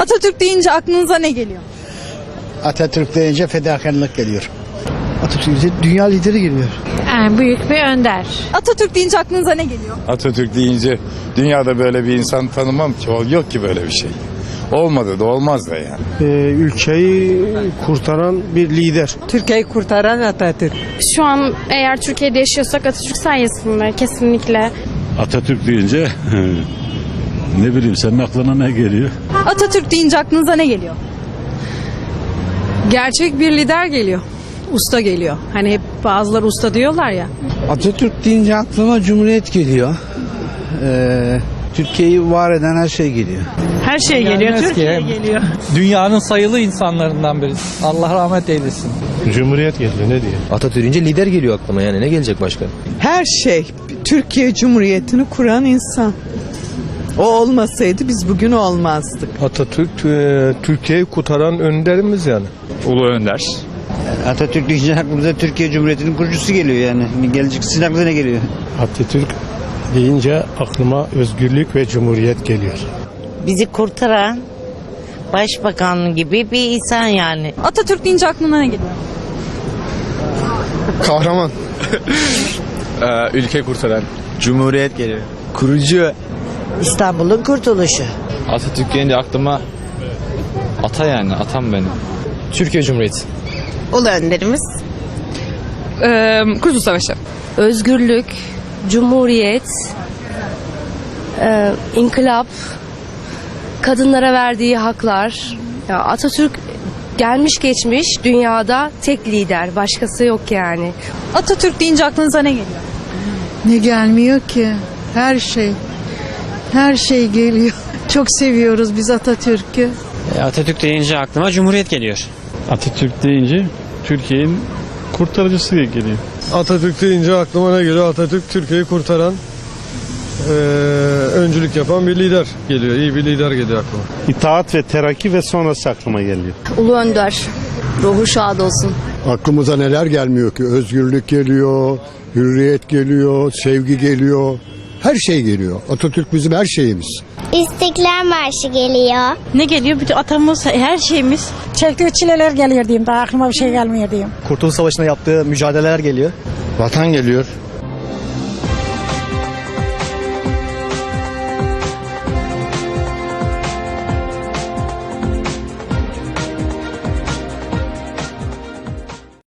Atatürk deyince aklınıza ne geliyor? Atatürk deyince fedakarlık geliyor. Atatürk deyince dünya lideri geliyor. Yani büyük bir önder. Atatürk deyince aklınıza ne geliyor? Atatürk deyince dünyada böyle bir insan tanımam ki. Yok ki böyle bir şey. Olmadı da olmaz da yani. Ee, ülkeyi kurtaran bir lider. Türkiye'yi kurtaran Atatürk. Şu an eğer Türkiye'de yaşıyorsak Atatürk sayesinde kesinlikle. Atatürk deyince ne bileyim senin aklına ne geliyor? Atatürk deyince aklınıza ne geliyor? Gerçek bir lider geliyor. Usta geliyor. Hani hep bazıları usta diyorlar ya. Atatürk deyince aklıma Cumhuriyet geliyor. Ee, Türkiye'yi var eden her şey geliyor. Her şey geliyor. Türkiye geliyor. Dünyanın sayılı insanlarından biri. Allah rahmet eylesin. Cumhuriyet geliyor ne diye. Atatürk deyince lider geliyor aklıma yani ne gelecek başka? Her şey. Türkiye Cumhuriyeti'ni kuran insan. O olmasaydı biz bugün olmazdık. Atatürk e, Türkiye'yi kurtaran önderimiz yani. Ulu Önder. Atatürk deyince aklımıza Türkiye Cumhuriyeti'nin kurucusu geliyor yani. Gelecek sizin aklınıza ne geliyor? Atatürk deyince aklıma özgürlük ve cumhuriyet geliyor. bizi kurtaran başbakan gibi bir insan yani. Atatürk deyince aklına ne geliyor? Kahraman. ülke kurtaran. Cumhuriyet geliyor. Kurucu. İstanbul'un kurtuluşu. Atatürk deyince aklıma ata yani atam benim. Türkiye Cumhuriyeti. Ulu önderimiz. Kurtuluş Savaşı. Özgürlük, cumhuriyet, e, inkılap, kadınlara verdiği haklar. Ya Atatürk gelmiş geçmiş dünyada tek lider. Başkası yok yani. Atatürk deyince aklınıza ne geliyor? Ne gelmiyor ki? Her şey. Her şey geliyor. Çok seviyoruz biz Atatürk'ü. Atatürk deyince aklıma Cumhuriyet geliyor. Atatürk deyince Türkiye'nin kurtarıcısı geliyor. Atatürk deyince aklıma ne geliyor? Atatürk Türkiye'yi kurtaran e, öncülük yapan bir lider geliyor. İyi bir lider geliyor aklıma. İtaat ve terakki ve sonrası aklıma geliyor. Ulu Önder, ruhu şad olsun. Aklımıza neler gelmiyor ki? Özgürlük geliyor, hürriyet geliyor, sevgi geliyor. Her şey geliyor. Atatürk bizim her şeyimiz. İstiklal Marşı geliyor. Ne geliyor? Bütün atamız, her şeyimiz. Çektiği çileler geliyor diyeyim. Daha aklıma bir şey gelmiyor diyeyim. Kurtuluş Savaşı'nda yaptığı mücadeleler geliyor. Vatan geliyor.